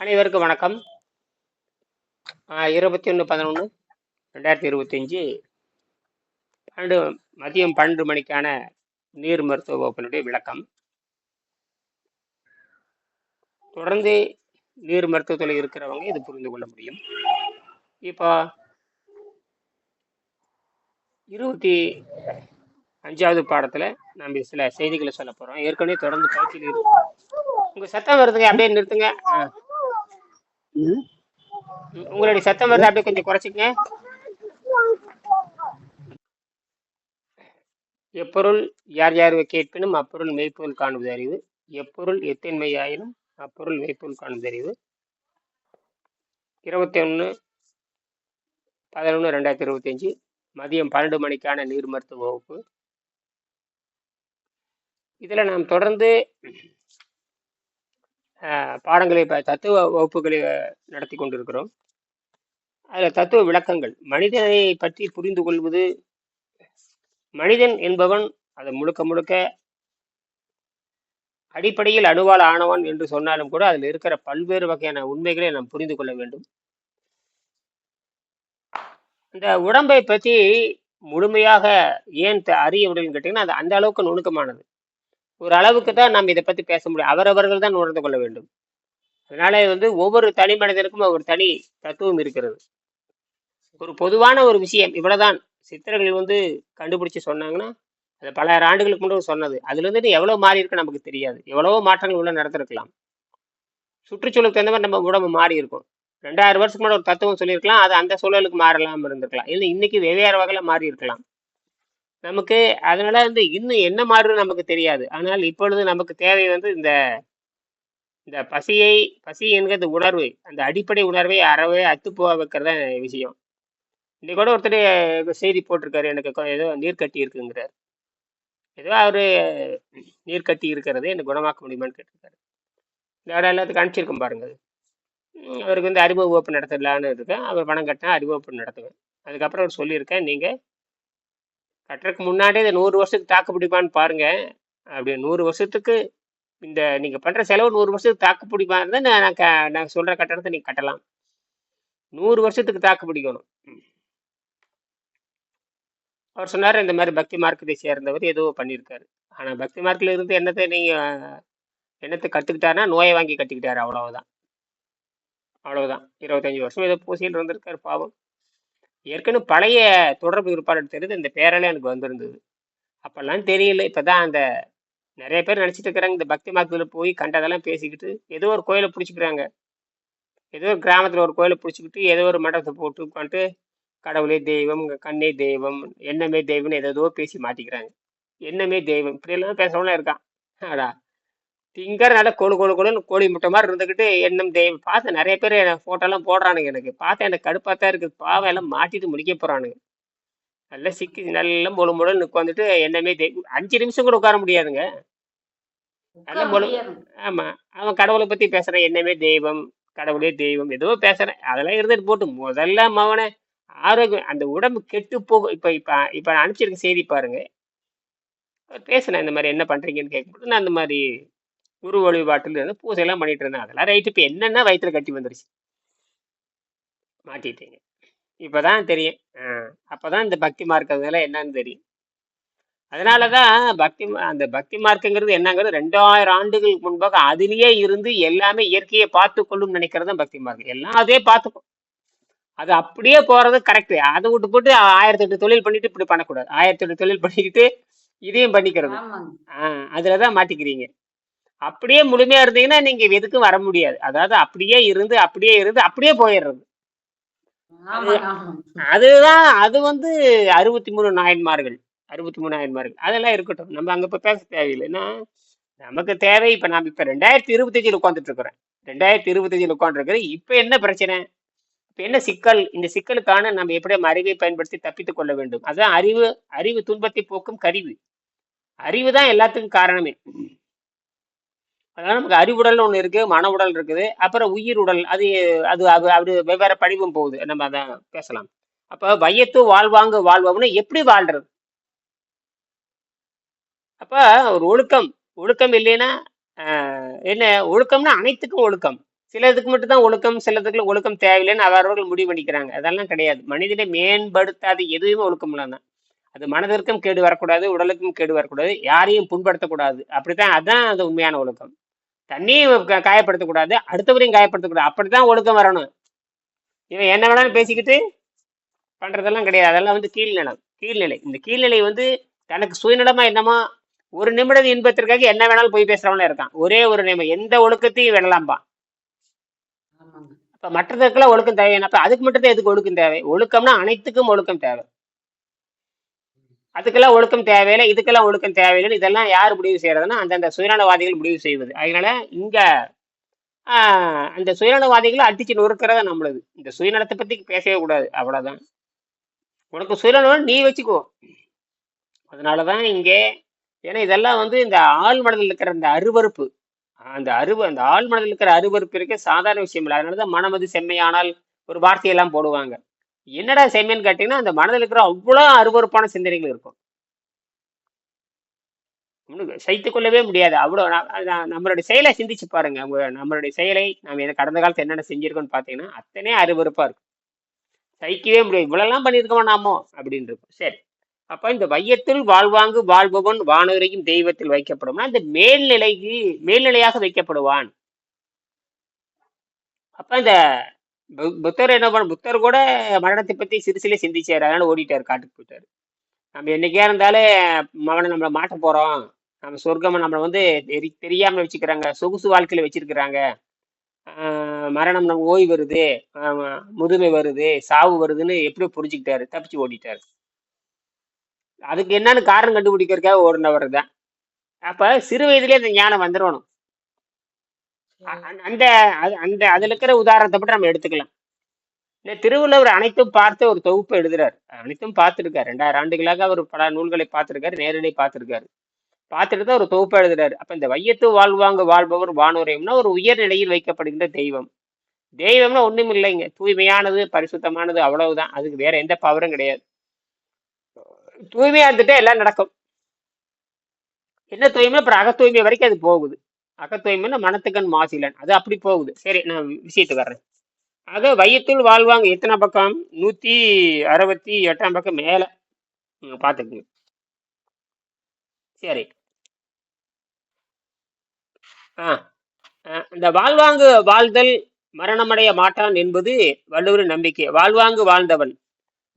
அனைவருக்கும் வணக்கம். இருபத்தி ஒன்று பதினொன்று ரெண்டாயிரத்தி இருபத்தஞ்சி பன்னெண்டு மதியம் பன்னெண்டு மணிக்கான நீர் மருத்துவ வகுப்பினுடைய விளக்கம். தொடர்ந்து நீர் மருத்துவத்தில் இருக்கிறவங்க இது புரிந்து கொள்ள முடியும். இப்போ இருபத்தி அஞ்சாவது பாடத்தில் நம்ம சில செய்திகளை சொல்ல போகிறோம் ஏற்கனவே தொடர்ந்து பயிற்சியில் இருக்கு உங்கள் சத்தம் வருதுங்க அப்படியே நிறுத்துங்க. ஆ. உங்களுடைய சத்தம் வருது அப்படியே கொஞ்சம் குறைச்சிக்கங்க. எப்பொருள் யார் யார் கேட்பினும் அப்பொருள் மெய்ப்பொருள் காணுவது அறிவு. எப்பொருள் எத்தன்மையாயினும் அப்பொருள் மெய்ப்பொருள் காணுவது அறிவு. இருபத்தி ஒன்று பதினொன்று ரெண்டாயிரத்தி இருபத்தஞ்சி மதியம் பன்னெண்டு மணிக்கான நீர் மருத்துவ வகுப்பு. இதில் நாம் தொடர்ந்து பாடங்களை ப- தத்துவ வகுப்புகளை நடத்தி கொண்டிருக்கிறோம். அதில் தத்துவ விளக்கங்கள். மனிதனை பற்றி புரிந்து கொள்வது மனிதன் என்பவன் அது முழுக்க முழுக்க அடிப்படையில் அணுவால் ஆனவன் என்று சொன்னாலும் கூட அதில் இருக்கிற பல்வேறு வகையான உண்மைகளை நாம் புரிந்து கொள்ள வேண்டும். இந்த உடம்பை பற்றி முழுமையாக ஏன் த- அறிய முடியும்னு கேட்டிங்கன்னா அது அந்த அளவுக்கு நுணுக்கமானது. ஒரு அளவுக்கு தான் நாம் இதை பற்றி பேச முடியும். அவரவர்கள் தான் உணர்ந்து கொள்ள வேண்டும். அதனால வந்து ஒவ்வொரு தனி மனிதனுக்கும் ஒரு தனி தத்துவம் இருக்கிறது. ஒரு பொதுவான ஒரு விஷயம் இவ்வளவுதான். சித்தர்கள் வந்து கண்டுபிடிச்சு சொன்னாங்கன்னா அது பல ஆண்டுகளுக்கு முன்னாடி சொன்னது. அதுல இருந்து எவ்வளவு மாறி இருக்கு நமக்கு தெரியாது. எவ்வளவோ மாற்றங்கள் உள்ள நடந்திருக்கலாம். சுற்றுச்சூழலுக்கு தகுந்த மாதிரி நம்ம உடம்பு மாறி இருக்கும். ரெண்டாயிரம் வருஷத்துக்கு முன்னாடி ஒரு தத்துவம் சொல்லியிருக்கலாம். அது அந்த சூழலுக்கு மாறலாம் இருந்திருக்கலாம். இல்லை இன்னைக்கு வெவ்வேறு வகையில மாறி இருக்கலாம். நமக்கு அதனால வந்து இன்னும் என்ன மாறுன்னு நமக்கு தெரியாது. ஆனால் இப்பொழுது நமக்கு தேவை வந்து இந்த இந்த பசியை பசி என்கிறது உணர்வு. அந்த அடிப்படை உணர்வை அறவே அத்துப்போக வைக்கிறத விஷயம். இன்னைக்கு கூட ஒருத்தர் செய்தி போட்டிருக்காரு எனக்கு ஏதோ நீர் கட்டி இருக்குங்கிறார். ஏதோ அவர் நீர் கட்டி இருக்கிறது எனக்கு குணமாக்க முடியுமான்னு கேட்டிருக்காரு. இந்த இடம் எல்லாத்துக்கும் அனுப்பிச்சிருக்கோம் பாருங்க அவருக்கு வந்து அறிமுக வகுப்பு நடத்தலான்னு இருக்கேன். அவர் பணம் கட்டினா அறிமுக வகுப்பு நடத்துவேன். அதுக்கப்புறம் அவர் சொல்லியிருக்கேன் நீங்கள் கட்டுறதுக்கு முன்னாடியே இதை நூறு வருஷத்துக்கு தாக்கு பிடிப்பான்னு பாருங்க. அப்படி நூறு வருஷத்துக்கு இந்த நீங்கள் பண்ணுற செலவு நூறு வருஷத்துக்கு தாக்கு பிடிப்பா இருந்தால் நான் நாங்கள் க- நான் சொல்கிற கட்டணத்தை நீங்கள் கட்டலாம். நூறு வருஷத்துக்கு தாக்கு பிடிக்கணும். அவர் சொன்னார் இந்த மாதிரி பக்தி மார்க்கத்தை சேர்ந்தவர் ஏதோ பண்ணியிருக்காரு. ஆனால் பக்தி மார்க்கில் இருந்து என்னத்தை நீங்கள் என்னத்தை கற்றுக்கிட்டாருன்னா நோயை வாங்கி கட்டிக்கிட்டாரு அவ்வளவுதான். அவ்வளவுதான். இருபத்தஞ்சி வருஷம் ஏதோ பூசியில் இருந்திருக்காரு பாவம். ஏற்கனவே பழைய தொடர்பு இருப்பாளர் தெரியுது இந்த பேரெல்லாம் எனக்கு வந்திருந்தது. அப்பெல்லாம் தெரியல. இப்பதான் அந்த நிறைய பேர் நினச்சிட்டு இருக்கிறாங்க. இந்த பக்தி மார்க்கத்தில் போய் கண்டதெல்லாம் பேசிக்கிட்டு ஏதோ ஒரு கோயிலை பிடிச்சிக்கிறாங்க. ஏதோ ஒரு கிராமத்தில் ஒரு கோயிலை பிடிச்சிக்கிட்டு ஏதோ ஒரு மண்டபத்தை போட்டு உட்காந்துட்டு கடவுளே தெய்வம் கண்ணே தெய்வம் எண்ணமே தெய்வம்னு ஏதோ பேசி மாட்டிக்கிறாங்க. எண்ணமே தெய்வம். இப்படியெல்லாம் பேசுறவங்களாம் இருக்கான். ஆடா. திங்கர் நல்ல கொழு கொழு கொழுன்னு கோழி முட்டை மாதிரி இருந்துக்கிட்டு எண்ணம் தெய்வம் பார்த்து நிறைய பேர் ஃபோட்டோலாம் போடுறானுங்க எனக்கு. பார்த்தா எனக்கு கடுப்பாக தான் இருக்குது. பாவம் எல்லாம் மாட்டிட்டு முடிக்க போகிறானுங்க நல்லா சிக்கி நல்லா முழு முழுன்னு உட்காந்துட்டு எண்ணமே தெய்வம் அஞ்சு நிமிஷம் கூட உட்கார முடியாதுங்க. நல்லா முழு ஆமாம் அவன் கடவுளை பற்றி பேசுகிறேன் எண்ணமே தெய்வம் கடவுளே தெய்வம் ஏதோ பேசுகிறேன் அதெல்லாம் இருந்துட்டு போட்டு முதல்ல மவனை ஆரோக்கியம் அந்த உடம்பு கெட்டு போகும் இப்போ இப்போ இப்போ நான் அனுப்பிச்சிருக்க செய்தி பாருங்க. பேசினேன் இந்த மாதிரி என்ன பண்ணுறீங்கன்னு கேட்கும்போது நான் இந்த மாதிரி குரு வழிபாட்டில் இருந்து பூஜையெல்லாம் பண்ணிட்டு இருந்தேன். அதெல்லாம் ரைட்டு இப்போ என்னென்ன வயிற்றுல கட்டி வந்துருச்சு. மாட்டிட்டீங்க. இப்போதான் தெரியும். அப்போதான் இந்த பக்தி மார்க்கங்கள்லாம் என்னன்னு தெரியும். அதனால தான் பக்தி அந்த பக்தி மார்க்கங்கிறது என்னங்கிறது ரெண்டாயிரம் ஆண்டுகளுக்கு முன்பாக அதிலேயே இருந்து எல்லாமே இயற்கையை பார்த்து கொள்ளும் நினைக்கிறது தான் பக்தி மார்க்கம். எல்லாம் அதே பார்த்துக்கும். அது அப்படியே போறது கரெக்ட் அதை விட்டு போட்டு ஆயிரத்தி எட்டு தொழில் பண்ணிட்டு இப்படி பண்ணக்கூடாது. ஆயிரத்தி எட்டு தொழில் பண்ணிக்கிட்டு இதையும் பண்ணிக்கிறது. ஆஹ் அதுலதான் மாட்டிக்கிறீங்க. அப்படியே முழுமையா இருந்தீங்கன்னா நீங்க எதுக்கும் வர முடியாது. அதாவது அப்படியே இருந்து அப்படியே இருந்து அப்படியே போயிடுறது. அதுதான் அது வந்து அறுபத்தி மூணு நாயன்மார்கள் அறுபத்தி மூணு நாயன்மார்கள். அதெல்லாம் இருக்கட்டும். நம்ம அங்க இப்ப பேச தேவையில்லை. ஏன்னா நமக்கு தேவை இப்ப நாம இப்ப ரெண்டாயிரத்தி இருபத்தஞ்சில் உட்காந்துட்டு இருக்கிறேன் ரெண்டாயிரத்தி இருபத்தஞ்சில் உட்காந்துருக்கிறேன் இப்ப என்ன பிரச்சனை? இப்ப என்ன சிக்கல்? இந்த சிக்கலுக்கான நம்ம எப்படி நம்ம அறிவை பயன்படுத்தி தப்பித்துக் கொள்ள வேண்டும். அதான் அறிவு அறிவு துன்பத்தை போக்கும் கருவி. அறிவு தான் எல்லாத்துக்கும் காரணமே. அதனால நமக்கு அறிவுடல்னு ஒன்று இருக்கு மன உடல் இருக்குது. அப்புறம் உயிர் உடல் அது அது அது அது வெவ்வேறு படிவும் போகுது. நம்ம அதை பேசலாம். அப்ப வையத்து வாழ்வாங்கு வாழ்வம்னு எப்படி வாழ்றது? அப்ப ஒரு ஒழுக்கம். ஒழுக்கம் இல்லைன்னா என்ன ஒழுக்கம்னா அனைத்துக்கும் ஒழுக்கம். சிலதுக்கு மட்டும் தான் ஒழுக்கம் சிலதுக்குள்ள ஒழுக்கம் தேவையில்லைன்னு அவரவர்கள் முடிவு பண்ணிக்கிறாங்க. அதெல்லாம் கிடையாது. மனிதனை மேம்படுத்தாத எதுவுமே ஒழுக்கம் தான். அது மனதிற்கும் கேடு வரக்கூடாது உடலுக்கும் கேடு வரக்கூடாது யாரையும் புண்படுத்தக்கூடாது. அப்படித்தான் அதான் அது உண்மையான ஒழுக்கம். தண்ணியும் காயப்படுத்தக்கூடாது அடுத்தவரையும் காயப்படுத்தக்கூடாது. அப்படித்தான் ஒழுக்கம் வரணும். இவன் என்ன வேணாலும் பேசிக்கிட்டு பண்றதெல்லாம் கிடையாது. அதெல்லாம் வந்து கீழ்நிலம் கீழ்நிலை. இந்த கீழ்நிலை வந்து தனக்கு சுயநலமா என்னமோ ஒரு நிமிட இன்பத்திற்காக என்ன வேணாலும் போய் பேசுறவனா இருக்கான். ஒரே ஒரு நிமிடம் எந்த ஒழுக்கத்தையும் விடலாம்பா. அப்ப மற்றதுக்கெல்லாம் ஒழுக்கம் தேவை அப்ப அதுக்கு மட்டும் தான் எதுக்கு ஒழுக்கம் தேவை? ஒழுக்கம்னா அனைத்துக்கும் ஒழுக்கம் தேவை. அதுக்கெல்லாம் ஒழுக்கம் தேவையில்லை இதுக்கெல்லாம் ஒழுக்கம் தேவையில்லை இதெல்லாம் யார் முடிவு செய்யறதுன்னா அந்தந்த சுயநலவாதிகள் முடிவு செய்வது. அதனால இங்க அந்த சுயநலவாதிகளை அடிச்சு நொறுக்கிறதா நம்மளது. இந்த சுயநலத்தை பத்தி பேசவே கூடாது அவ்வளவுதான். உனக்கு சுயநலம் நீ வச்சுக்கோ. அதனாலதான் இங்கே ஏன்னா இதெல்லாம் வந்து இந்த ஆள் மனதில் இருக்கிற அந்த அருவருப்பு அந்த அருவ அந்த ஆள் மனதில் இருக்கிற அருவருப்பு இருக்க சாதாரண விஷயம் இல்லை. அதனாலதான் மனமது செம்மையானால் ஒரு வார்த்தையெல்லாம் போடுவாங்க. என்னடா செம்மைன்னு கேட்டீங்கன்னா அந்த மனதில் இருக்கிற அவ்வளோ அருவருப்பான சிந்தனைகள் இருக்கும். சைத்து கொள்ளவே முடியாது. அவ்வளோ நம்மளுடைய செயலை சிந்திச்சு பாருங்க. உங்க- நம்மளுடைய செயலை நாம் கடந்த காலத்துல என்னென்ன செஞ்சிருக்கோம்னு பார்த்தீங்கன்னா அத்தனை அருவருப்பா இருக்கும். சகிக்கவே முடியாது. இவ்வளோலாம் பண்ணியிருக்கோமா நாமோ? அப்படின்னு இருக்கும். சரி. அப்ப இந்த வையத்தில் வாழ்வாங்கு வாழ்பவன் வானுரையும் தெய்வத்தில் வைக்கப்படும்னா இந்த மேல்நிலைக்கு மேல்நிலையாக வைக்கப்படுவான். அப்ப இந்த புத்தர் என்ன பண்ண புத்தர் கூட மரணத்தை பத்தி சிறுசிலே சிந்திச்சாரு. அதனால ஓடிட்டாரு காட்டுக்கு போயிட்டாரு. நம்ம என்னைக்கா இருந்தாலே மவனை நம்மளை மாட்ட போறோம். நம்ம சொர்க்கமா நம்மளை வந்து தெரி தெரியாம வச்சுக்கிறாங்க. சொகுசு வாழ்க்கையில வச்சிருக்கிறாங்க. ஆஹ் மரணம் நம்ம ஓய்வு வருது. ஆமா, முதுமை வருது. சாவு வருதுன்னு எப்படியோ புரிஞ்சுக்கிட்டாரு. தப்பிச்சு ஓடிட்டாரு. அதுக்கு என்னன்னு காரணம் கண்டுபிடிக்கிறதுக்காக ஓடினவர் தான் அப்ப சிறு வயதிலே அந்த ஞானம் வந்துடணும். அந்த அந்த அதுல இருக்கிற உதாரணத்தை மட்டும் நம்ம எடுத்துக்கலாம். இந்த திருவள்ளுவர் அனைத்தும் பார்த்து ஒரு தொகுப்பு எழுதுறாரு. அனைத்தும் பார்த்துருக்காரு. ரெண்டாயிரம் ஆண்டுகளாக அவர் பல நூல்களை பார்த்திருக்காரு நேரடி பார்த்திருக்காரு. பார்த்துட்டு தான் ஒரு தொகுப்பு எழுதுறாரு. அப்ப இந்த வையத்து வாழ்வாங்க வாழ்பவர் வானுரையம்னா ஒரு உயர் நிலையில் வைக்கப்படுகின்ற தெய்வம். தெய்வம்னா ஒண்ணும் இல்லைங்க. தூய்மையானது பரிசுத்தமானது அவ்வளவுதான். அதுக்கு வேற எந்த பவரும் கிடையாது. தூய்மையா இருந்துட்டா எல்லாம் நடக்கும். என்ன தூய்மை? அப்புறம் அக தூய்மை வரைக்கும் அது போகுது. அக மனத்துக்கண் மாசிலன். அது அப்படி போகுது. சரி நான் விஷயத்துக்கு வர்றேன். ஆக வையத்துள் வாழ்வாங்க. எத்தனை பக்கம்? நூத்தி அறுபத்தி எட்டாம் பக்கம் மேல. ம், சரி. ஆ இந்த வாழ்வாங்கு வாழ்தல் மரணமடைய மாட்டான் என்பது வள்ளுவரின் நம்பிக்கை. வாழ்வாங்கு வாழ்ந்தவன்.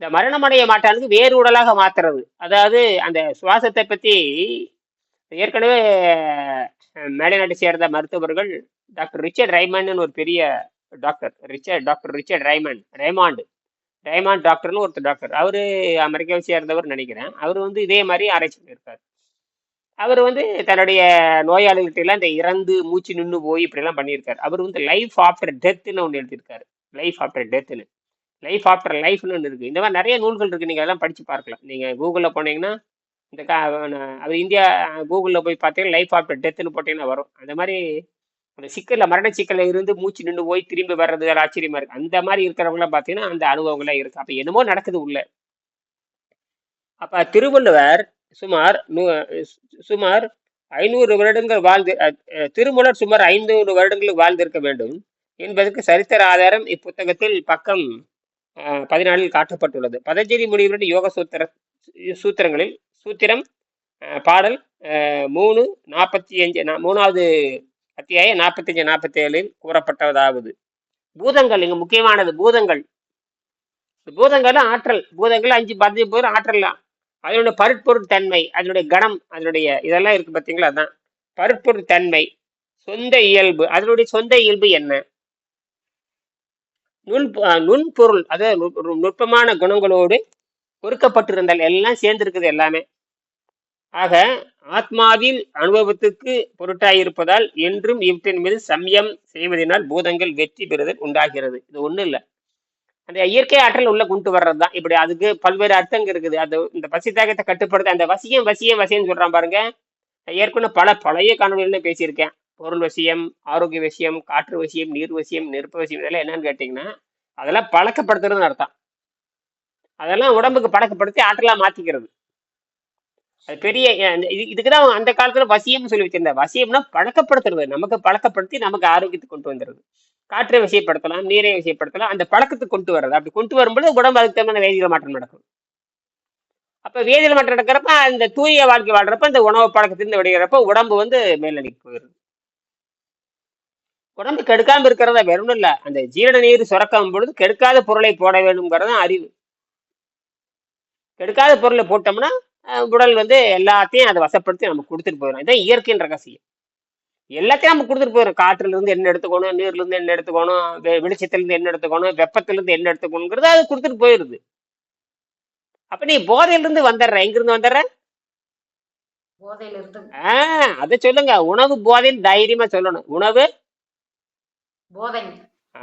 இந்த மரணமடைய மாட்டானுக்கு வேறு உடலாக மாத்துறது. அதாவது அந்த சுவாசத்தை பத்தி ஏற்கனவே மேடை நாட்டை சேர்ந்த மருத்துவர்கள் டாக்டர் ரிச்சர்ட் ரைமண்ட்னு ஒரு பெரிய doctor. Richard doctor Richard Raymond Raymond. Raymond டாக்டர்னு ஒருத்தர் டாக்டர். அவர் அமெரிக்காவை சேர்ந்தவர் நினைக்கிறேன். அவர் வந்து இதே மாதிரி ஆராய்ச்சி பண்ணியிருக்கார். அவர் வந்து தன்னுடைய நோயாளிகிட்ட எல்லாம் இந்த இறந்து மூச்சு நின்று போய் இப்படிலாம் பண்ணியிருக்காரு. அவர் வந்து லைஃப் ஆஃப்டர் டெத்துன்னு ஒன்று எழுதியிருக்காரு. லைஃப் ஆஃப்டர் டெத்துன்னு லைஃப் ஆஃப்டர் லைஃப்னு ஒன்று இருக்குது இந்த மாதிரி நிறைய நூல்கள் இருக்குது நீங்கள் அதெல்லாம் படித்து பார்க்கலாம். நீங்கள் கூகுளில் போனீங்கன்னா இந்த கா அது இந்தியா கூகுளில் போய் பார்த்தீங்கன்னா லைஃப் ஆஃப்டர் டெத்துன்னு போட்டிங்கன்னா வரும். அந்த மாதிரி அந்த சிக்கலில் மரண சிக்கலில் இருந்து மூச்சு நின்று போய் திரும்பி வர்றது வேற ஆச்சரியமா இருக்குது அந்த மாதிரி இருக்கிறவங்களாம் பார்த்தீங்கன்னா அந்த அனுபவங்கள்லாம் இருக்கு. அப்போ என்னமோ நடக்குது உள்ள. அப்போ திருவள்ளுவர் சுமார் நூ சுமார் ஐநூறு வருடங்கள் வாழ்ந்து திருமலர் சுமார் ஐநூறு வருடங்கள் வாழ்ந்திருக்க வேண்டும் என்பதற்கு சரித்திர ஆதாரம் இப்புத்தகத்தில் பக்கம் பதினாலில் காட்டப்பட்டுள்ளது. பதஞ்சலி முனிவருடைய யோக சூத்திர சூத்திரங்களில் சூத்திரம் பாடல் மூணு நாற்பத்தி அஞ்சு மூணாவது அத்தியாயம் நாற்பத்தஞ்சு நாற்பத்தேழில் கூறப்பட்டதாவது. பூதங்கள் இங்க முக்கியமானது பூதங்கள். பூதங்கள் ஆற்றல். பூதங்கள் அஞ்சு பதினஞ்சு பேர் ஆற்றல் அதனுடைய பருட்பொருள் தன்மை அதனுடைய கணம் அதனுடைய இதெல்லாம் இருக்கு பார்த்தீங்களா அதான். பருட்பொருள் தன்மை சொந்த இயல்பு. அதனுடைய சொந்த இயல்பு என்ன? நுண் நுண்பொருள் அதாவது நுட்பமான குணங்களோடு பொறுக்கப்பட்டிருந்தால் எல்லாம் சேர்ந்திருக்குது எல்லாமே. ஆக ஆத்மாவில் அனுபவத்துக்கு பொருட்டாயிருப்பதால் என்றும் இவற்றின் மீது சமயம் செய்வதனால் பூதங்கள் வெற்றி பெறுதல் உண்டாகிறது. இது ஒன்றும் இல்லை. அந்த இயற்கை ஆற்றல் உள்ள கொண்டு வர்றது தான் இப்படி அதுக்கு பல்வேறு அர்த்தங்கள் இருக்குது. அது இந்த பசி தாகத்தை கட்டுப்படுத்த அந்த வசியம் வசியம் வசியம் சொல்றான் பாருங்க. ஏற்கனவே பல பழைய காணொலிகள் பேசியிருக்கேன். பொருள் வசியம் ஆரோக்கிய வசியம் காற்று வசியம் நீர் வசியம் நெருப்பு வசியம் இதெல்லாம் என்னன்னு கேட்டிங்கன்னா அதெல்லாம் பழக்கப்படுத்துறதுன்னு அர்த்தம். அதெல்லாம் உடம்புக்கு பழக்கப்படுத்தி ஆற்றலாக மாத்திக்கிறது. அது பெரிய இது இதுக்கு தான் அந்த காலத்துல வசியம்னு சொல்லி வச்சிருந்தா வசியம்னா பழக்கப்படுத்துறது. நமக்கு பழக்கப்படுத்தி நமக்கு ஆரோக்கியத்தை கொண்டு வந்துடுது. காற்றை விஷயப்படுத்தலாம் நீரை விஷயப்படுத்தலாம் அந்த பழக்கத்துக்கு கொண்டு வர்றது. அப்படி கொண்டு வரும்போது உடம்பு அதுக்கு தகுந்த வேதியியல் மாற்றம் நடக்கும். அப்ப வேதியியல் மாற்றம் நடக்கிறப்ப அந்த தூய வாழ்க்கை வாழ்றப்ப அந்த உணவு பழக்கத்திலிருந்து விடுகிறப்ப உடம்பு வந்து மேலடிக்கு போயிடுது. உடம்பு கெடுக்காம இருக்கிறதா வெறும் இல்ல. அந்த ஜீரண நீர் சுரக்கும் பொழுது கெடுக்காத பொருளை போட வேணுங்கிறதான் அறிவு. கெடுக்காத பொருளை போட்டோம்னா உடல் வந்து எல்லாத்தையும் அதை வசப்படுத்தி நமக்கு கொடுத்துட்டு போயிடும் இதான் இயற்கையின் ரகசியம். எல்லாத்தையும் நம்ம கொடுத்துட்டு போயிடும் காற்றுல இருந்து என்ன எடுத்துக்கணும் நீர்ல இருந்து என்ன எடுத்துக்கணும் வெ- வெளிச்சத்துல இருந்து என்ன எடுத்துக்கணும் வெப்பத்துல இருந்து என்ன எடுத்துக்கணுங்கிறது அது கொடுத்துட்டு போயிருது. அப்ப நீ போதையில இருந்து வந்துடுற எங்க இருந்து வந்துடுற போதையில இருந்து ஆஹ் அதை சொல்லுங்க. உணவு போதைன்னு தைரியமா சொல்லணும். உணவு? போதைங்க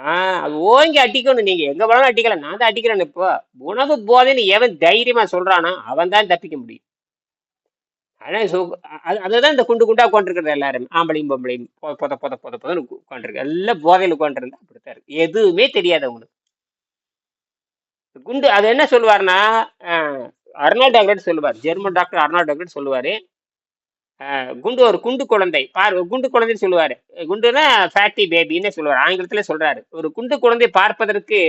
ஆஹ் அது ஓங்கி அடிக்கணும் நீங்க. எங்க வேணாலும் அடிக்கலாம் நான் தான் அடிக்கிறேன் இப்போ. உணவு போதைன்னு எவன் தைரியமா சொல்றானா அவன் தான் தப்பிக்க முடியும். அதான் அது- அதுதான் இந்த குண்டு குண்டா உட்காந்துருக்கிறது எல்லாரும். ஆம்பளையும் பொம்பளையும். பொ- பொத பொத பொத பொதன்னு உட்காந்துருக்கு எல்லாம் போதையில் உட்காந்துருந்தா அப்படித்தான் இருக்கு. எதுவுமே தெரியாது அவங்களுக்கு. குண்டு அது என்ன சொல்லுவாருன்னா ஆஹ், அர்னால்ட் டாக்டர் சொல்லுவார். ஜெர்மன் டாக்டர் அர்னால்ட் டாக்டர் சொல்லுவாரு. குண்டு ஒரு குண்டு குழந்தை. பார் குண்டு குழந்தைன்னு சொல்லுவாரு. குண்டுனா ஃபேட்டி பேபின்னு சொல்லுவார். ஆங்கிலத்துல சொல்றாரு. ஒரு குண்டு குழந்தை பார்ப்பதற்கு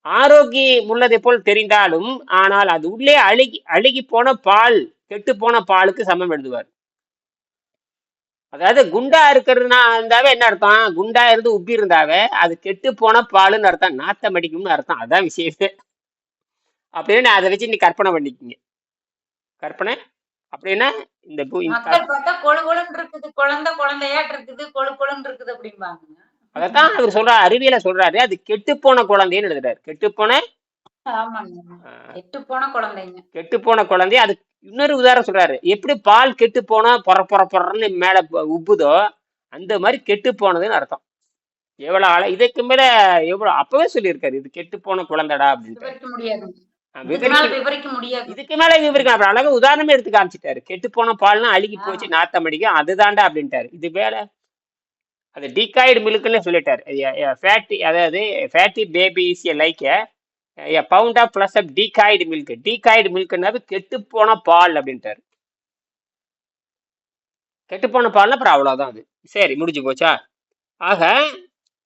ஆரோக்கியம் உள்ளதை போல் தெரிந்தாலும் ஆனால் அது உள்ளே அழுகி அழுகி போன பால் கெட்டு போன பாலுக்கு சமம் எழுதுவார். அதாவது குண்டா இருக்கிறதுனா இருந்தாவே என்ன அர்த்தம்? குண்டா இருந்து உப்பி இருந்தாவே அது கெட்டு போன பாலுன்னு அர்த்தம். நாத்தம் அடிக்கும்னு அர்த்தம். அதான் விஷயமே. அப்படின்னு அதை வச்சு நீ கற்பனை பண்ணிக்கிங்க. கற்பனை? அப்படின்னா இந்த இருக்குது குழந்தை குழந்தையாட்டு இருக்குது கொழு கொழுன்னு இருக்குது அப்படிம்பாங்க. அதைத்தான் அவர் சொல்றாரு அறிவியல சொல்றாரு. அது கெட்டு போன குழந்தைன்னு எழுதுறாரு. கெட்டு போன கெட்டு போன குழந்தைங்க. கெட்டு போன குழந்தை அது இன்னொரு உதாரணம் சொல்றாரு. எப்படி பால் கெட்டு போனா பொற பொற பொறன்னு மேல உப்புதோ அந்த மாதிரி கெட்டு போனதுன்னு அர்த்தம். எவ்வளவு ஆள இதுக்கு மேல எவ்வளவு அப்பவே சொல்லியிருக்காரு இது கெட்டு போன குழந்தைடா அப்படின்ட்டு. விவரிக்க முடியாது. அஹ் இதுக்கு மேல விவரிக்கலாம் அப்புறம் அழகா உதாரணமே எடுத்து காமிச்சிட்டாரு. கெட்டு போன பால்னா அழுகி போச்சு நாத்தம் அடிக்கும் அதுதான்டா அப்படின்ட்டாரு. இது வேற அது டீகாய்டு மில்க்குன்னு சொல்லிட்டாரு. ஃபேட்டி அதாவது fatty baby a like a pound of flesh of decayed milk decayed மில்க்னாவே கெட்டு போன பால் அப்படின்ட்டாரு. கெட்டு போன பால்னா அப்புறம் அவ்வளவுதான் அது. சரி முடிஞ்சு போச்சா? ஆக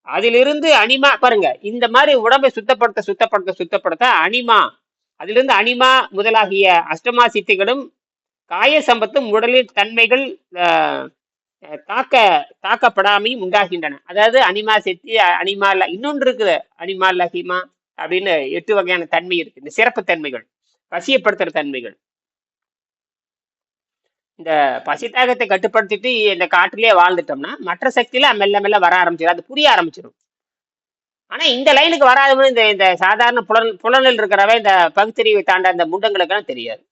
அதிலிருந்து அனிமா பாருங்க இந்த மாதிரி உடம்பை சுத்தப்படுத்த சுத்தப்படுத்த சுத்தப்படுத்த அனிமா அதிலிருந்து அனிமா முதலாகிய அஷ்டமா சித்திகளும் காய சம்பத்தும் உடலின் தன்மைகள் தாக்க தாக்கப்படாமையும் உண்டாகின்றன. அதாவது அனிமா சித்தி அனிமா இன்னொன்று இருக்குது அனிமா லஹிமா அப்படின்னு எட்டு வகையான தன்மை இருக்கு. இந்த சிறப்பு தன்மைகள் பசியப்படுத்துற தன்மைகள். இந்த பசி தாகத்தை கட்டுப்படுத்திட்டு இந்த காட்டிலேயே வாழ்ந்துட்டோம்னா மற்ற சக்தியில மெல்ல மெல்ல வர ஆரம்பிச்சிடும் அது புரிய ஆரம்பிச்சிடும் ஆனா இந்த லைனுக்கு வராதவனு இந்த இந்த சாதாரண புலன் புலனில் இருக்கிறவன் இந்த பகுத்தறிவை தாண்ட அந்த முண்டங்களுக்கெல்லாம் தெரியாது.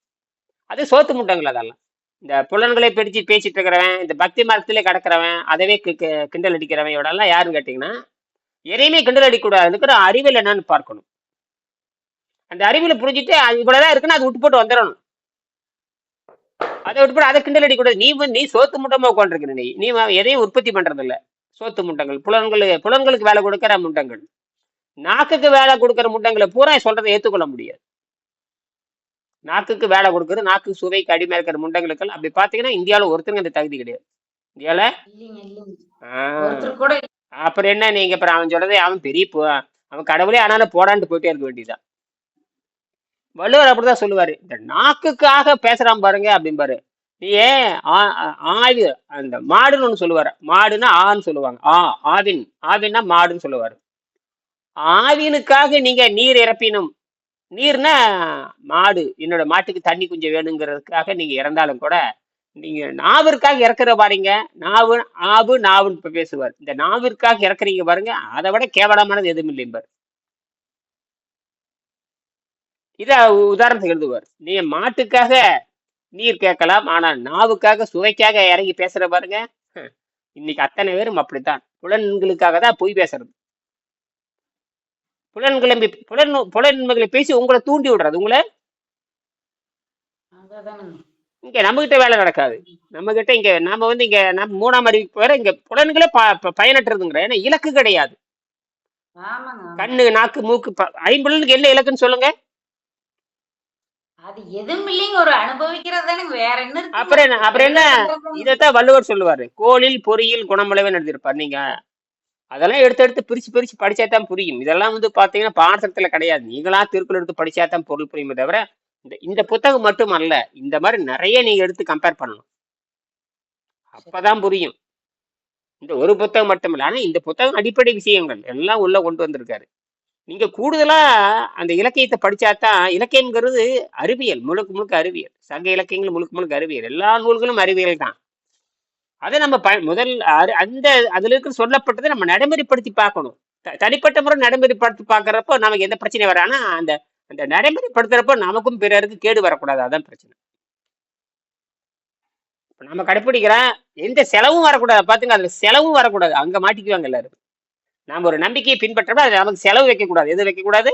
அது சோத்து முண்டங்கள் அதெல்லாம். இந்த புலன்களை பிடிச்சு பேசிட்டு இருக்கிறவன் இந்த பக்தி மரத்திலே கிடக்கிறவன் அதவே கி- கிண்டல் அடிக்கிறவன் இவடெல்லாம் யாருன்னு கேட்டிங்கன்னா எதையுமே கிண்டல் அடிக்கூடாதுங்கிற அறிவியல் அறிவில் என்னன்னு பார்க்கணும். அந்த அறிவில் புரிஞ்சுட்டு அது இவ்வளவுதான் இருக்குன்னு அது விட்டு போட்டு வந்துடணும். அதை விட்டு போட்டு அதை கிண்டல் அடிக்கூடாது நீ நீ சோத்து முட்டமாக உட்காந்துருக்கிற நீ. நீ எதையும் உற்பத்தி பண்றது சோத்து முண்டங்கள். புலன்கள் புலன்களுக்கு வேலை கொடுக்கிற முண்டங்கள். நாக்குக்கு வேலை கொடுக்கிற முண்டங்களை பூரா சொல்றதை ஏத்துக்கொள்ள முடியாது. நாக்குக்கு வேலை கொடுக்குறது நாக்கு சுவைக்கு அடிமை இருக்கிற முண்டங்களுக்கெல்லாம் அப்படி பாத்தீங்கன்னா இந்தியாவில் ஒருத்தருங்க அந்த தகுதி கிடையாது. இல்ல. அப்புறம் என்ன நீங்க அப்புறம் அவன் சொல்றதே அவன் பெரிய போ அவன் கடவுளே ஆனாலும் போடான்ட்டு போயிட்டே இருக்க வேண்டியதுதான். வள்ளுவர் அப்படிதான் சொல்லுவாரு. இந்த நாக்குக்காக பேசுறான் பாருங்க அப்படிம்பாரு. நீ ஏன்? ஆ- ஆவி அந்த மாடுன்னு ஒன்று சொல்லுவார். மாடுன்னா ஆன்னு சொல்லுவாங்க. ஆ ஆவின். ஆவின்னா மாடுன்னு சொல்லுவார். ஆவினுக்காக நீங்க நீர் இறப்பினும். நீர்னா மாடு. என்னோட மாட்டுக்கு தண்ணி கொஞ்சம் வேணுங்கிறதுக்காக நீங்க இறந்தாலும் கூட நீங்க நாவிற்காக இறக்குற பாருங்க. நாவு ஆவு நாவுன்னு இப்ப பேசுவார். இந்த நாவிற்காக இறக்குறீங்க பாருங்க. அதை விட கேவலமானது எதுவும் இல்லைம்பார் இத உதாரணத்துக்கு எழுதுவார். நீ மாட்டுக்காக நீர் கேட்கலாம் ஆனா நாவுக்காக சுவைக்காக இறங்கி பேசுற பாருங்க. இன்னைக்கு அத்தனை பேரும் அப்படித்தான். புலன்களுக்காக தான் பொய் பேசுறது. புலன்களை புலன் புலன்களை பேசி உங்களை தூண்டி விடுறது. உங்களை. இங்க நம்ம கிட்ட வேலை நடக்காது. நம்ம கிட்ட இங்க நாம வந்து இங்க நம்ம மூணாம் அறிவுக்கு வேற இங்க புலன்களே பயனற்றதுங்கிற ஏன்னா இலக்கு கிடையாது. கண்ணு நாக்கு மூக்கு ஐம்புலனுக்கு என்ன இலக்குன்னு சொல்லுங்க. அது எதுவும் இல்லைங்க ஒரு அனுபவிக்கிறது வேற என்ன? அப்புறம் என்ன அப்புறம் என்ன. இதைத்தான் வள்ளுவர் சொல்லுவாரு. கோளில் பொறியில் குணமுளவே எழுதியிருப்பார் நீங்க. அதெல்லாம் எடுத்து எடுத்து பிரிச்சு பிரிச்சு படிச்சா தான் புரியும். இதெல்லாம் வந்து பாத்தீங்கன்னா பாடத்துல கிடையாது. நீங்களா திருக்குறள் எடுத்து படிச்சா தான் பொருள் புரியுமே தவிர இந்த இந்த புத்தகம் மட்டும் அல்ல. இந்த மாதிரி நிறைய நீங்க எடுத்து கம்பேர் பண்ணணும் அப்பதான் புரியும். இந்த ஒரு புத்தகம் மட்டும் இல்ல. ஆனா இந்த புத்தகம் அடிப்படை விஷயங்கள். எல்லாம் உள்ள கொண்டு வந்திருக்காரு. நீங்க கூடுதலா அந்த இலக்கியத்தை படிச்சாதான் இலக்கியம்ங்கிறது அறிவியல் முழுக்க முழுக்க அறிவியல். சங்க இலக்கியங்கள் முழுக்க முழுக்க அறிவியல். எல்லா நூல்களும் அறிவியல் தான். அதை நம்ம ப முதல் அரு- அந்த அதுல இருக்கிற சொல்லப்பட்டதை நம்ம நடைமுறைப்படுத்தி பார்க்கணும். த- தனிப்பட்ட முறை நடைமுறைப்படுத்தி பார்க்குறப்போ நமக்கு எந்த பிரச்சனையும் வரானா அந்த அந்த நடைமுறைப்படுத்துறப்போ நமக்கும் பிறருக்கு கேடு வரக்கூடாது. அதான் பிரச்சனை. இப்போ நம்ம கடைப்பிடிக்கிறோம் எந்த செலவும் வரக்கூடாது. பார்த்துங்க அதில் செலவும் வரக்கூடாது. அங்கே மாட்டிக்குவாங்க எல்லாரும். நாம ஒரு நம்பிக்கையை பின்பற்றப்ப அது நமக்கு செலவு வைக்கக்கூடாது. எது வைக்கக்கூடாது?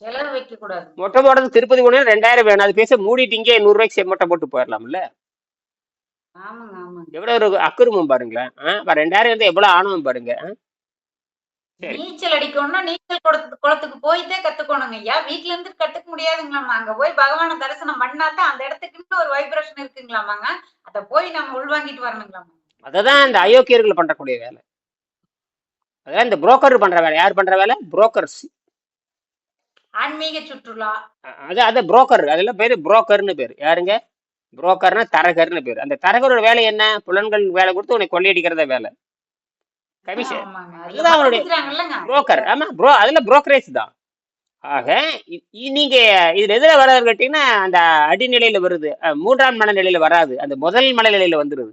செலவு வைக்க கூடாது மொட்டை போடுறது திருப்பதி போனா ரெண்டாயிரம் வேணும். அது பேச மூடிட்டு இங்கே நூறு ரூபாய்க்கு மொட்டை போட்டு போயிடலாம்ல எவ்வளவு ஒரு அக்குருமம் பாருங்களேன். ஆ, ரெண்டாயிரம் வந்து எவ்வளவு ஆணவம் பாருங்க. நீச்சல் அடிக்கணும்னா நீச்சல் குளத்து குளத்துக்கு போயிட்டே கத்துக்கணுங்க. ஐயா வீட்ல இருந்து கத்துக்க முடியாதுங்களாமா அங்க போய் பகவானை தரிசனம் பண்ணாதான் அந்த இடத்துக்குன்னு ஒரு வைப்ரேஷன் இருக்குங்களாமாங்க. அத போய் நம்ம உள்வாங்கிட்டு வரணுங்களாமா அததான் இந்த அயோக்கியர்கள் பண்றக்கூடிய வேலை. அதான் இந்த புரோக்கர் பண்ற வேலை. யார் பண்ற வேலை? புரோக்கர்ஸ் ஆன்மீக சுற்றுலா. அது அது புரோக்கர் அதெல்லாம் பேரு புரோக்கர்னு பேரு. யாருங்க? புரோக்கர்னா தரகர்னு பேரு. அந்த தரகரோட வேலை என்ன? புலன்கள் வேலை கொடுத்து உன்னை கொள்ளையடிக்கிறத வேலை. கமிஷன் அதுதான் படிக்கிறாங்கல்லங்க புரோக்கர் ஆமா ப்ரோ அதுல புரோக்கரேஜ் தான். ஆக நீங்க இதுல எதுல வராது கேட்டீங்கன்னா அந்த அடிநிலையில வருது. மூன்றாம் மனநிலையில வராது. அந்த முதல் மனநிலையில வந்துருது.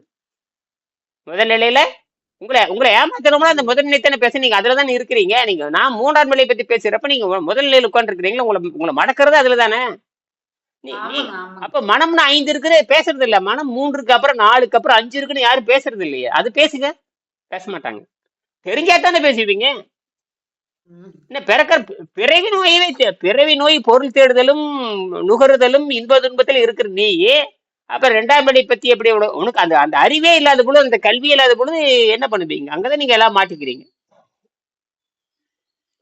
முதல் நிலையில உங்களை உங்களை ஏமாத்தணும்னா அந்த முதல் நிலை தானே பேச நீங்க அதுல தானே இருக்கிறீங்க. நீங்க நான் மூன்றாம் நிலையை பத்தி பேசுறப்ப நீங்க முதல் நிலையில உட்கார்ந்து இருக்கிறீங்களா உங்களை உங்களை மடக்கிறது அதுல தானே அப்ப மனம்னு ஐந்து இருக்குது பேசுறது இல்ல. மனம் மூன்றுக்கு அப்புறம் நாலுக்கு அப்புறம் அஞ்சு இருக்குன்னு யாரும் பேசுறது இல்லையே. அது பேசுங்க. பேச மாட்டாங்க. தெரிஞ்சா தானே பேசுவீங்க. என்ன பிறக்க பிறவி நோயவே பிறவி நோய் பொருள் தேடுதலும் நுகருதலும் இன்ப துன்பத்தில் இருக்கிற நீ அப்ப ரெண்டாம் படி பத்தி எப்படி உனக்கு அந்த அந்த அறிவே இல்லாத பொழுது அந்த கல்வி இல்லாத பொழுது என்ன பண்ணுவீங்க? அங்கதான் நீங்க எல்லாம் மாட்டிக்கிறீங்க.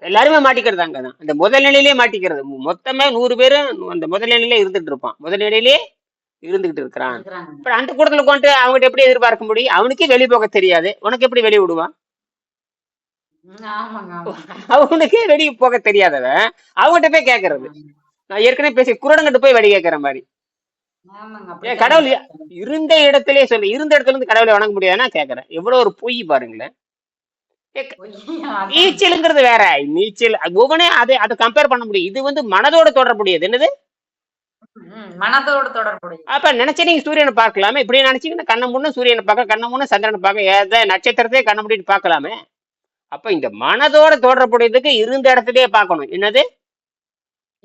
எல்லாருமே மாட்டிக்கிறது அங்கதான். அந்த முதல் நிலையிலே மாட்டிக்கிறது. மொத்தமே நூறு பேரும் அந்த முதல் நிலையிலே இருந்துட்டு இருப்பான். முதல் நிலையிலே இருந்துகிட்டு இருக்கிறான். இப்ப அந்த கூட்டத்துல உட்காந்து அவங்ககிட்ட எப்படி எதிர்பார்க்க முடியும்? அவனுக்கே வெளிய போக தெரியாது. உனக்கு எப்படி வெளிய விடுவான்? அவனுக்கே வெளிய போக தெரியாதவன். அவங்ககிட்ட போய் கேக்குறது. நான் ஏற்கனவே பேசி குரடங்கிட்ட போய் வழி கேட்கிற மாதிரி. கடவுள் இருந்த இடத்திலே சொல்லு இருந்த இடத்துல இருந்து கடவுளை வணங்க முடியாதுன்னா கேக்குறேன். எவ்வளவு ஒரு பொய் பாருங்களேன். நீச்சல்ங்கிறது வேற. நீச்சல் ஒவ்வொன்னே அதை அதை கம்பேர் பண்ண முடியும். இது வந்து மனதோட தொடர்புடையது. என்னது? மனதோடு தொடர்புடைய அப்ப நினைச்ச நீங்க சூரியனை பார்க்கலாமே. இப்படி நினைச்சீங்கன்னா கண்ண முன்ன சூரியனை பார்க்க கண்ண முன்ன சந்திரனை பார்க்க ஏதோ நட்சத்திரத்தையே கண்ண முடிட்டு பார்க்கலாமே. அப்ப இந்த மனதோட தொடர்புடையதுக்கு இருந்த இடத்துலயே பார்க்கணும். என்னது?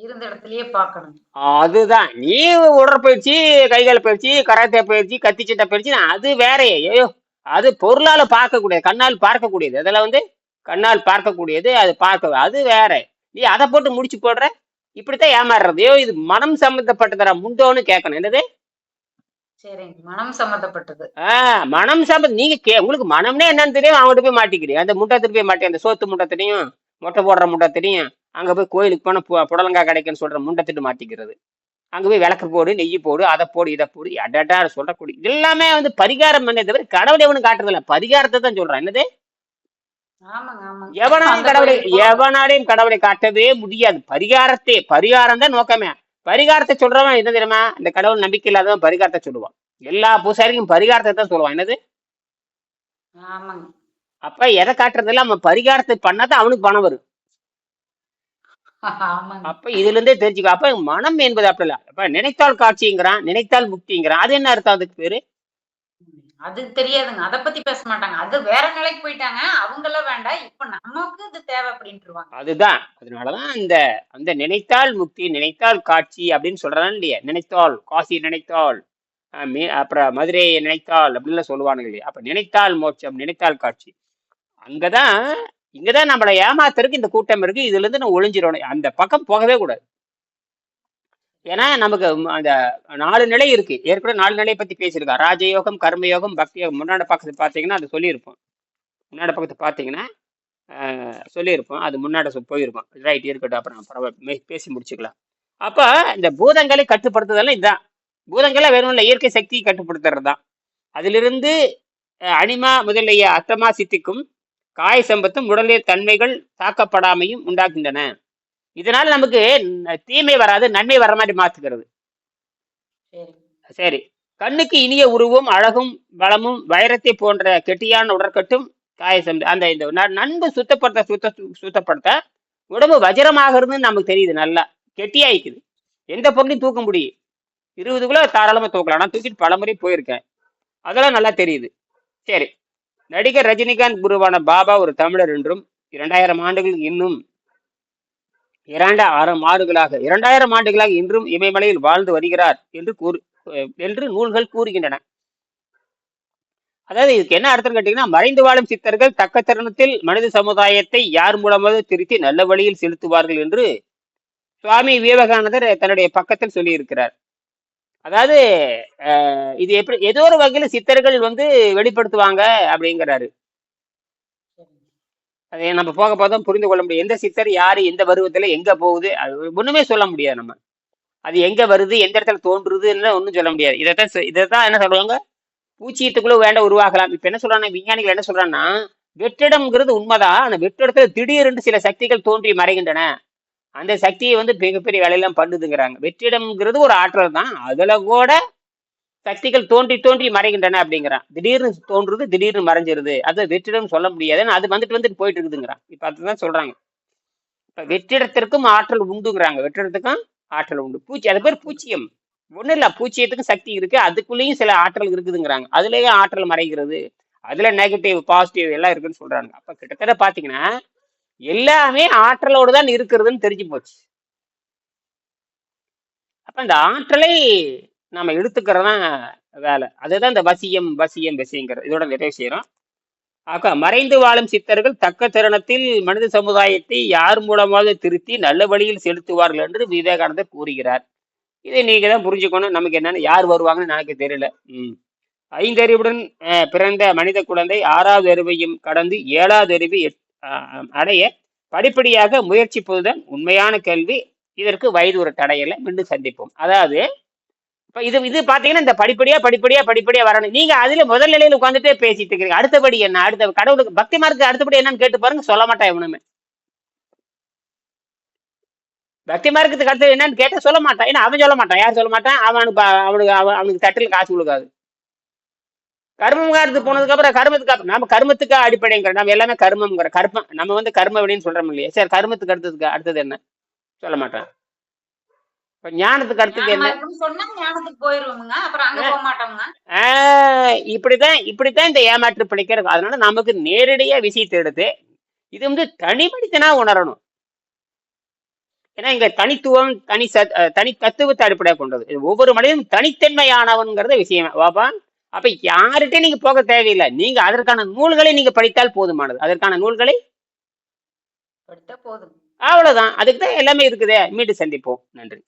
இருந்த இடத்துலயே பார்க்கணும். அதுதான். நீ உடற்பயிற்சி கைகால் பயிற்சி கராத்தே பயிற்சி கத்தி சட்டை பயிற்சி அது வேறயே. ஐயோ அது பொருளால பார்க்கக்கூடியது கண்ணால் பார்க்கக்கூடியது. அதெல்லாம் வந்து கண்ணால் பார்க்கக்கூடியது அது பார்க்க அது வேற. நீ அதை போட்டு முடிச்சு போடுற? இப்படித்தான் ஏமாறுறது. ஐயோ இது மனம் சம்பந்தப்பட்டதா முண்டோன்னு கேட்கணும். என்னது? சரிங்க. மனம் சம்பந்தப்பட்டது. ஆஹ் மனம் சம்பந்த நீங்க கே உங்களுக்கு மனம்னே என்னன்னு தெரியும். அவங்ககிட்ட போய் மாட்டிக்கிறீங்க. அந்த முட்டத்தில் போய் மாட்டி அந்த சோத்து முட்டை தெரியும் மொட்டை போடுற முட்டை தெரியும் அங்க போய் கோயிலுக்கு போனா பு- புடலங்காய் கிடைக்குன்னு சொல்ற முண்டத்திட்டு மாட்டிக்கிறது. அங்க போய் விளக்கு போடு நெய் போடு அதை போடு இதை போடு அடடா சொல்லக்கூடிய இது எல்லாமே வந்து பரிகாரம் பண்ணே தவிர கடவுளை எவனும் காட்டுறது இல்ல பரிகாரத்தை தான் சொல்றான். என்னது? எவனாலையும் அந்த கடவுளை எவனாலையும் கடவுளை காட்டவே முடியாது. பரிகாரத்தை பரிகாரம் தான் நோக்கமே. பரிகாரத்தை சொல்றவன் என்ன தெரியுமா? இந்த கடவுள் நம்பிக்கை இல்லாதவன் பரிகாரத்தை சொல்லுவான். எல்லா பூசாரிக்கும் பரிகாரத்தை தான் சொல்லுவான். என்னது? அப்ப எதை காட்டுறதில்ல? அவன் பரிகாரத்தை பண்ணாதான் அவனுக்கு பணம் வரும். அப்ப இதுல இருந்தே தெரிஞ்சுக்கோ. அப்ப மனம் என்பது அப்படி இல்ல அப்ப நினைத்தால் காட்சிங்கிறான் நினைத்தால் முக்திங்கிறான். அது என்ன அர்த்தம் அதுக்கு பேரு? அது தெரியாதுங்க. அத பத்தி பேச மாட்டாங்க. அது வேற நிலைக்கு போயிட்டாங்க. அவங்க எல்லாம் வேண்டாம் இப்ப நமக்கு இது தேவை அப்படின்ட்டுருவாங்க அதுதான். அதனாலதான் அந்த அந்த நினைத்தால் முக்தி நினைத்தால் காட்சி அப்படின்னு சொல்றான் இல்லையா? நினைத்தால் காசி நினைத்தால் அப்புறம் மதுரையை நினைத்தால் அப்படின்லாம் சொல்லுவானுங்க இல்லையா? அப்ப நினைத்தால் மோட்சம் நினைத்தால் காட்சி. அங்கதான் இங்கதான் நம்மளை ஏமாத்துறதுக்கு இந்த கூட்டம் இருக்கு. இதுல இருந்து நம்ம ஒளிஞ்சிடணும். அந்த பக்கம் போகவே கூடாது. ஏன்னா நமக்கு அந்த நாலு நிலை இருக்கு. ஏற்கனவே நாலு நிலையை பத்தி பேசியிருக்கா. ராஜயோகம் கர்மயோகம் பக்தி யோகம் முன்னாடி பக்கத்து பார்த்தீங்கன்னா அது சொல்லியிருப்போம். முன்னாடி பக்கத்து பார்த்தீங்கன்னா சொல்லியிருப்போம். அது முன்னாடி போயிருப்போம் ரைட் இருக்கட்டும். அப்புறம் பரவாயில்ல பேசி முடிச்சுக்கலாம். அப்போ இந்த பூதங்களை கட்டுப்படுத்துறதெல்லாம் இதுதான். பூதங்களை வேணும் இல்லை இயற்கை சக்தியை கட்டுப்படுத்துறது தான் அதிலிருந்து அனிமா முதலிய அத்தமா சித்திக்கும் காய சம்பத்தும் உடலில் தன்மைகள் தாக்கப்படாமையும் உண்டாகின்றன இதனால நமக்கு தீமை வராது நன்மை வர மாதிரி மாத்துக்கிறது சரி. சரி. கண்ணுக்கு இனிய உருவும் அழகும் வளமும் வைரத்தை போன்ற கெட்டியான உடற்கட்டும் காயசம் அந்த இந்த நன்கு சுத்தப்படுத்த சுத்த சுத்தப்படுத்த உடம்பு வஜ்ரமாகிறதுன்னு நமக்கு தெரியுது நல்லா கெட்டியாயிக்குது எந்த பொருளையும் தூக்க முடியும் இருபது கிலோ தாராளமா தூக்கலாம். நான் தூக்கிட்டு பலமுறை போயிருக்கேன். அதெல்லாம் நல்லா தெரியுது. சரி. நடிகர் ரஜினிகாந்த் குருவான பாபா ஒரு தமிழர் என்றும் இரண்டாயிரம் ஆண்டுகள் இன்னும் இரண்டாயிரம் ஆண்டுகளாக இரண்டாயிரம் ஆண்டுகளாக இன்றும் இமயமலையில் வாழ்ந்து வருகிறார் என்று கூறு என்று நூல்கள் கூறுகின்றன. அதாவது இதுக்கு என்ன அர்த்தம் கேட்டீங்கன்னா மறைந்து வாழும் சித்தர்கள் தக்க தருணத்தில் மனித சமுதாயத்தை யார் மூலமாக திருத்தி நல்ல வழியில் செலுத்துவார்கள் என்று சுவாமி விவேகானந்தர் தன்னுடைய பக்கத்தில் சொல்லியிருக்கிறார். அதாவது இது எப்படி ஏதோ ஒரு வகையில சித்தர்கள் வந்து வெளிப்படுத்துவாங்க அப்படிங்கிறாரு. அதை நம்ம போக போக புரிந்து கொள்ள முடியும். எந்த சித்தர் யாரு எந்த பருவத்துல எங்க போகுது அது ஒண்ணுமே சொல்ல முடியாது நம்ம. அது எங்க வருது எந்த இடத்துல தோன்றுதுன்னு ஒன்றும் சொல்ல முடியாது. இதைத்தான் இதைத்தான் என்ன சொல்லுவாங்க பூச்சியத்துக்குள்ள வேண்ட உருவாகலாம். இப்ப என்ன சொல்றாங்க? விஞ்ஞானிகள் என்ன சொல்றாங்கன்னா வெற்றிடம்ங்கிறது உண்மைதான். ஆனா வெற்றிடத்துல திடீரென்று சில சக்திகள் தோன்றி மறைகின்றன. அந்த சக்தியை வந்து மிகப்பெரிய வேலையெல்லாம் பண்ணுதுங்கிறாங்க. வெற்றிடம்ங்கிறது ஒரு ஆற்றல் தான். அதுல கூட சக்திகள் தோன்றி தோன்றி மறைகின்றன அப்படிங்கிறான். திடீர்னு தோன்றுது திடீர்னு மறைஞ்சிருது. அது வெற்றிடம் சொல்ல முடியாதுன்னு அது வந்துட்டு வந்துட்டு போயிட்டு இருக்குதுங்கிறான் இப்ப அதுதான் சொல்றாங்க. இப்ப வெற்றிடத்திற்கும் ஆற்றல் உண்டுங்கிறாங்க. வெற்றிடத்துக்கும் ஆற்றல் உண்டு. பூச்சி அது பேர் பூச்சியம். ஒன்றும் இல்லை. பூச்சியத்துக்கும் சக்தி இருக்கு. அதுக்குள்ளேயும் சில ஆற்றல் இருக்குதுங்கிறாங்க. அதுலேயே ஆற்றல் மறைகிறது. அதுல நெகட்டிவ் பாசிட்டிவ் எல்லாம் இருக்குன்னு சொல்றாங்க. அப்ப கிட்டத்தட்ட பாத்தீங்கன்னா எல்லாமே ஆற்றலோடு தான் இருக்கிறதுன்னு தெரிஞ்சு போச்சு. அப்ப இந்த ஆற்றலை நம்ம எடுத்துக்கிறது வேலை. அதுதான் இந்த வசியம் வசியம் வசியங்கிறது. இதோட நிறைவு செய்யறோம் ஆக மறைந்து வாழும் சித்தர்கள் தக்க தருணத்தில் மனித சமுதாயத்தை யார் மூலமாக திருத்தி நல்ல வழியில் செலுத்துவார்கள் என்று விவேகானந்தர் கூறுகிறார். இதை நீங்க தான் புரிஞ்சுக்கணும். நமக்கு என்னன்னு யார் வருவாங்கன்னு எனக்கு தெரியல. ம். ஐந்தறிவுடன் பிறந்த மனித குழந்தை ஆறாவது அறிவையும் கடந்து ஏழாவது அறிவு எட்டு அடைய படிப்படியாக முயற்சிப்பதுதான் உண்மையான கேள்வி இதற்கு வயது ஒரு தடையில மீண்டும் சந்திப்போம். அதாவது இப்போ இது இது பார்த்தீங்கன்னா இந்த படிப்படியா படிப்படியா படிப்படியா வரணும். நீங்க அதுல முதல் நிலையில உட்காந்துட்டே பேசிட்டு இருக்கீங்க அடுத்தபடி என்ன? அடுத்த கடவுளுக்கு பக்தி மார்க்கு அடுத்தபடி என்னன்னு கேட்டு பாருங்க சொல்ல மாட்டான் இவனுமே. பக்தி மார்க்கத்துக்கு அடுத்தது என்னன்னு கேட்டா சொல்ல மாட்டான். ஏன்னா அவன் சொல்ல மாட்டான். யார் சொல்ல மாட்டான்? அவனுக்கு அவனுக்கு அவன் அவனுக்கு தட்டில் காசு கொடுக்காது. கர்மங்கிறது போனதுக்கு அப்புறம் கர்மத்துக்கு அப்புறம் நம்ம கர்மத்துக்கு அடிப்படைங்கிற நம்ம எல்லாமே கர்மம்ங்கிற கர்மம் நம்ம வந்து கர்ம அப்படின்னு சொல்றோம் இல்லையா? சரி கர்மத்துக்கு அடுத்ததுக்கு அடுத்தது என்ன? சொல்ல மாட்டான் ஞானத்துக்கு அடுத்தது என்ன? இப்படிதான் இப்படித்தான் இந்த ஏமாற்று பிழைக்கிறது அதனால நமக்கு நேரடியா விஷயத்தை எடுத்து இது வந்து தனி மனிதனா உணரணும். ஏன்னா இங்க தனித்துவம் தனி தனி தத்துவத்தை அடிப்படையாக கொண்டது. ஒவ்வொரு மனிதனும் தனித்தன்மையானவன்கிறது விஷயம். வாப்பா அப்ப யார்கிட்ட நீங்க போக தேவையில்லை. நீங்க அதற்கான நூல்களை நீங்க படித்தால் போதுமானது. அதற்கான நூல்களை படுத்த போதும். அவ்வளவுதான். அதுக்கு தான் எல்லாமே இருக்குதே. மீண்டும் சந்திப்போம். நன்றி.